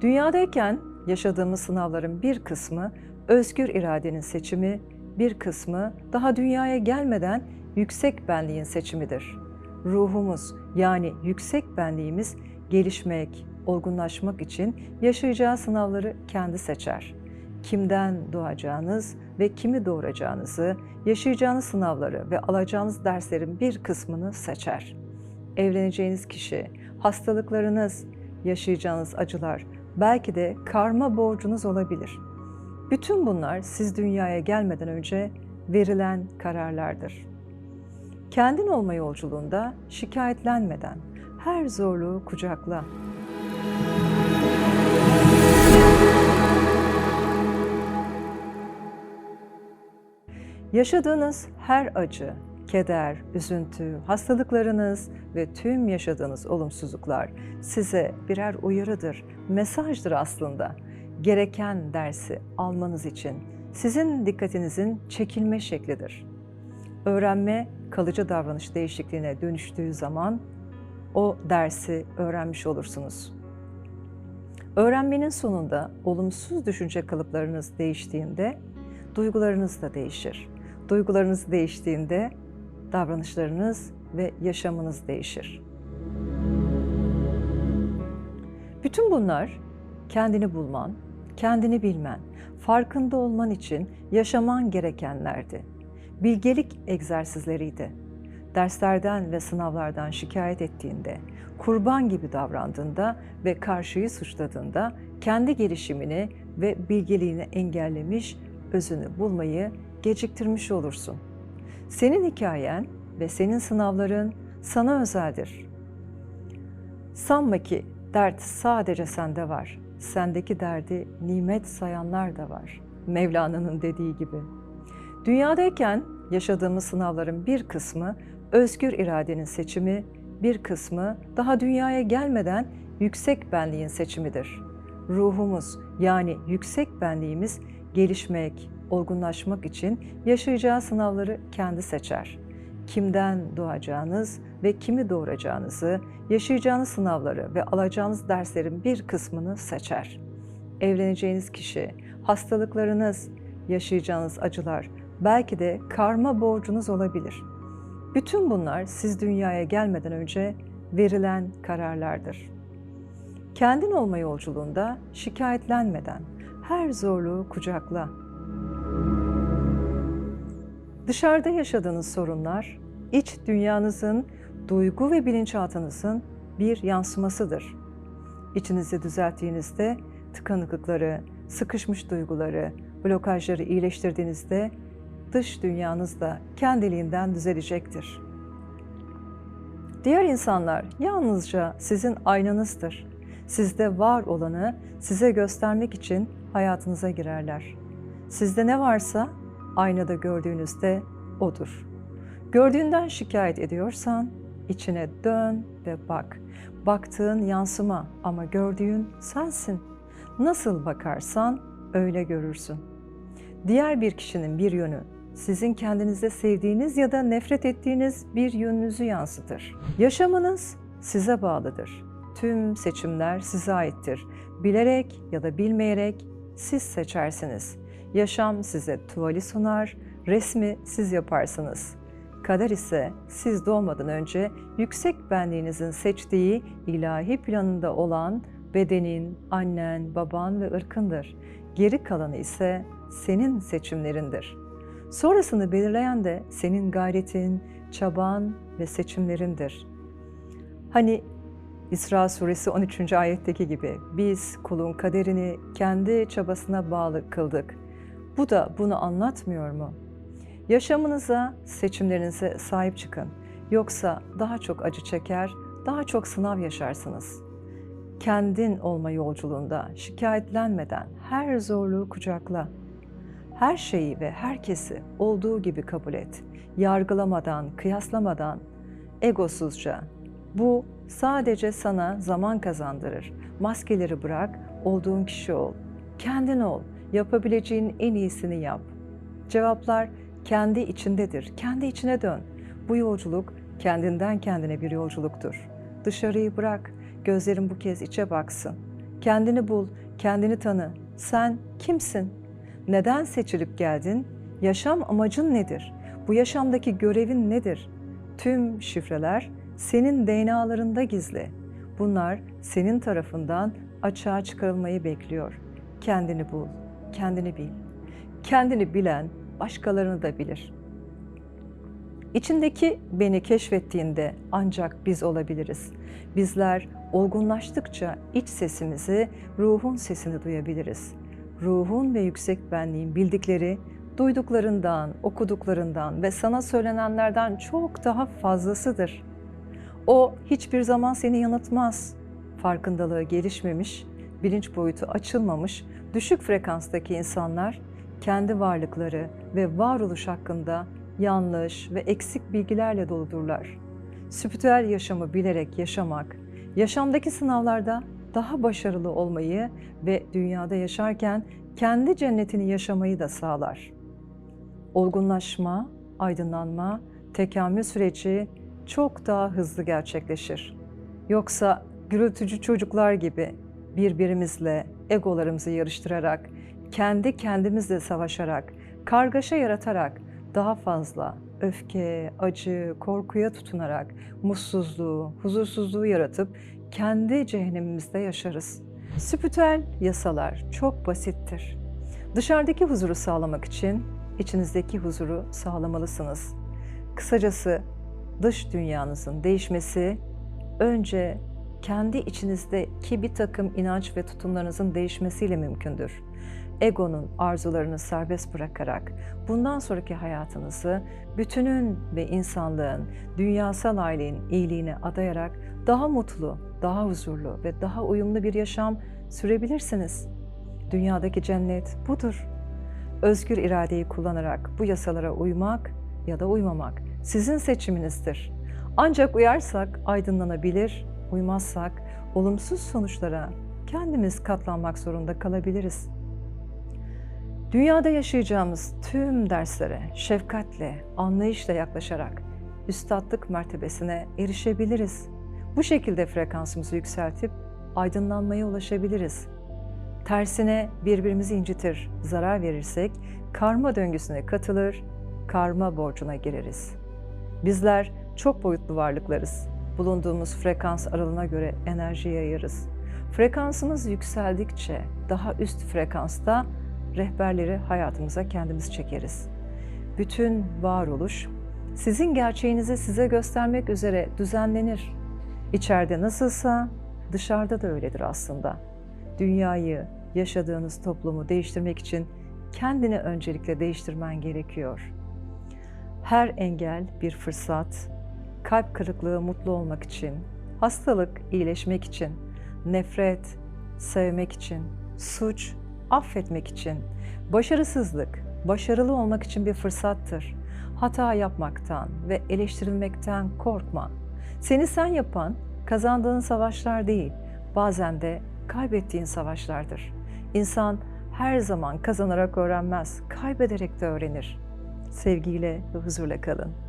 Dünyadayken yaşadığımız sınavların bir kısmı özgür iradenin seçimi, bir kısmı daha dünyaya gelmeden yüksek benliğin seçimidir. Ruhumuz yani yüksek benliğimiz gelişmek, olgunlaşmak için yaşayacağı sınavları kendi seçer. Kimden doğacağınız ve kimi doğuracağınızı, yaşayacağınız sınavları ve alacağınız derslerin bir kısmını seçer. Evleneceğiniz kişi, hastalıklarınız, yaşayacağınız acılar, belki de karma borcunuz olabilir. Bütün bunlar siz dünyaya gelmeden önce verilen kararlardır. Kendin olma yolculuğunda şikayetlenmeden her zorluğu kucakla. Yaşadığınız her acı, keder, üzüntü, hastalıklarınız ve tüm yaşadığınız olumsuzluklar size birer uyarıdır, mesajdır aslında. Gereken dersi almanız için sizin dikkatinizin çekilme şeklidir. Öğrenme kalıcı davranış değişikliğine dönüştüğü zaman o dersi öğrenmiş olursunuz. Öğrenmenin sonunda olumsuz düşünce kalıplarınız değiştiğinde duygularınız da değişir. Duygularınız değiştiğinde davranışlarınız ve yaşamınız değişir. Bütün bunlar kendini bulman, kendini bilmen, farkında olman için yaşaman gerekenlerdi. Bilgelik egzersizleriydi. Derslerden ve sınavlardan şikayet ettiğinde, kurban gibi davrandığında ve karşıyı suçladığında kendi gelişimini ve bilgeliğini engellemiş, özünü bulmayı geciktirmiş olursun. Senin hikayen ve senin sınavların sana özeldir. Sanma ki dert sadece sende var. Sendeki derdi nimet sayanlar da var. Mevlana'nın dediği gibi. Dünyadayken yaşadığımız sınavların bir kısmı özgür iradenin seçimi, bir kısmı daha dünyaya gelmeden yüksek benliğin seçimidir. Ruhumuz yani yüksek benliğimiz gelişmek, olgunlaşmak için yaşayacağı sınavları kendi seçer. Kimden doğacağınız ve kimi doğuracağınızı, yaşayacağınız sınavları ve alacağınız derslerin bir kısmını seçer. Evleneceğiniz kişi, hastalıklarınız, yaşayacağınız acılar, belki de karma borcunuz olabilir. Bütün bunlar siz dünyaya gelmeden önce verilen kararlardır. Kendin olma yolculuğunda şikayetlenmeden her zorluğu kucakla. Dışarıda yaşadığınız sorunlar, iç dünyanızın, duygu ve bilinçaltınızın bir yansımasıdır. İçinizi düzelttiğinizde tıkanıklıkları, sıkışmış duyguları, blokajları iyileştirdiğinizde dış dünyanız da kendiliğinden düzelecektir. Diğer insanlar yalnızca sizin aynanızdır. Sizde var olanı size göstermek için hayatınıza girerler. Sizde ne varsa aynada gördüğünüzde odur. Gördüğünden şikayet ediyorsan içine dön ve bak. Baktığın yansıma ama gördüğün sensin. Nasıl bakarsan öyle görürsün. Diğer bir kişinin bir yönü sizin kendinizde sevdiğiniz ya da nefret ettiğiniz bir yönünüzü yansıtır. Yaşamınız size bağlıdır. Tüm seçimler size aittir. Bilerek ya da bilmeyerek siz seçersiniz. Yaşam size tuvali sunar, resmi siz yaparsınız. Kader ise siz doğmadan önce yüksek benliğinizin seçtiği ilahi planında olan bedenin, annen, baban ve ırkındır. Geri kalanı ise senin seçimlerindir. Sonrasını belirleyen de senin gayretin, çaban ve seçimlerindir. Hani İsra suresi 13. ayetteki gibi biz kulun kaderini kendi çabasına bağlı kıldık. Bu da bunu anlatmıyor mu? Yaşamınıza, seçimlerinize sahip çıkın. Yoksa daha çok acı çeker, daha çok sınav yaşarsınız. Kendin olma yolculuğunda şikayetlenmeden her zorluğu kucakla. Her şeyi ve herkesi olduğu gibi kabul et. Yargılamadan, kıyaslamadan, egosuzca. Bu sadece sana zaman kazandırır. Maskeleri bırak, olduğun kişi ol. Kendin ol. Yapabileceğin en iyisini yap. Cevaplar kendi içindedir. Kendi içine dön. Bu yolculuk kendinden kendine bir yolculuktur. Dışarıyı bırak. Gözlerin bu kez içe baksın. Kendini bul, kendini tanı. Sen kimsin? Neden seçilip geldin? Yaşam amacın nedir? Bu yaşamdaki görevin nedir? Tüm şifreler senin DNA'larında gizli. Bunlar senin tarafından açığa çıkarılmayı bekliyor. Kendini bul, kendini bil. Kendini bilen başkalarını da bilir. İçindeki beni keşfettiğinde ancak biz olabiliriz. Bizler olgunlaştıkça iç sesimizi, ruhun sesini duyabiliriz. Ruhun ve yüksek benliğin bildikleri, duyduklarından, okuduklarından ve sana söylenenlerden çok daha fazlasıdır. O hiçbir zaman seni yanıltmaz. Farkındalığı gelişmemiş, bilinç boyutu açılmamış, düşük frekanstaki insanlar kendi varlıkları ve varoluş hakkında yanlış ve eksik bilgilerle doludurlar. Spiritüel yaşamı bilerek yaşamak, yaşamdaki sınavlarda daha başarılı olmayı ve dünyada yaşarken kendi cennetini yaşamayı da sağlar. Olgunlaşma, aydınlanma, tekamül süreci çok daha hızlı gerçekleşir. Yoksa gürültücü çocuklar gibi birbirimizle egolarımızı yarıştırarak, kendi kendimizle savaşarak, kargaşa yaratarak daha fazla öfke, acı, korkuya tutunarak mutsuzluğu, huzursuzluğu yaratıp kendi cehennemimizde yaşarız. Spiritüel yasalar çok basittir. Dışarıdaki huzuru sağlamak için içinizdeki huzuru sağlamalısınız. Kısacası dış dünyanızın değişmesi önce kendi içinizdeki bir takım inanç ve tutumlarınızın değişmesiyle mümkündür. Egonun arzularını serbest bırakarak bundan sonraki hayatınızı bütünün ve insanlığın, dünyasal ailenin iyiliğine adayarak daha mutlu, daha huzurlu ve daha uyumlu bir yaşam sürebilirsiniz. Dünyadaki cennet budur. Özgür iradeyi kullanarak bu yasalara uymak ya da uymamak sizin seçiminizdir. Ancak uyarsak aydınlanabilir, uymazsak olumsuz sonuçlara kendimiz katlanmak zorunda kalabiliriz. Dünyada yaşayacağımız tüm derslere şefkatle, anlayışla yaklaşarak üstadlık mertebesine erişebiliriz. Bu şekilde frekansımızı yükseltip aydınlanmaya ulaşabiliriz. Tersine birbirimizi incitir, zarar verirsek karma döngüsüne katılır, karma borcuna gireriz. Bizler çok boyutlu varlıklarız. Bulunduğumuz frekans aralığına göre enerji yayarız. Frekansımız yükseldikçe daha üst frekansta rehberleri hayatımıza kendimiz çekeriz. Bütün varoluş sizin gerçeğinizi size göstermek üzere düzenlenir. İçeride nasılsa dışarıda da öyledir aslında. Dünyayı, yaşadığınız toplumu değiştirmek için kendini öncelikle değiştirmen gerekiyor. Her engel bir fırsat, kalp kırıklığı mutlu olmak için, hastalık iyileşmek için, nefret sevmek için, suç affetmek için, başarısızlık başarılı olmak için bir fırsattır. Hata yapmaktan ve eleştirilmekten korkma. Seni sen yapan kazandığın savaşlar değil, bazen de kaybettiğin savaşlardır. İnsan her zaman kazanarak öğrenmez, kaybederek de öğrenir. Sevgiyle ve huzurla kalın.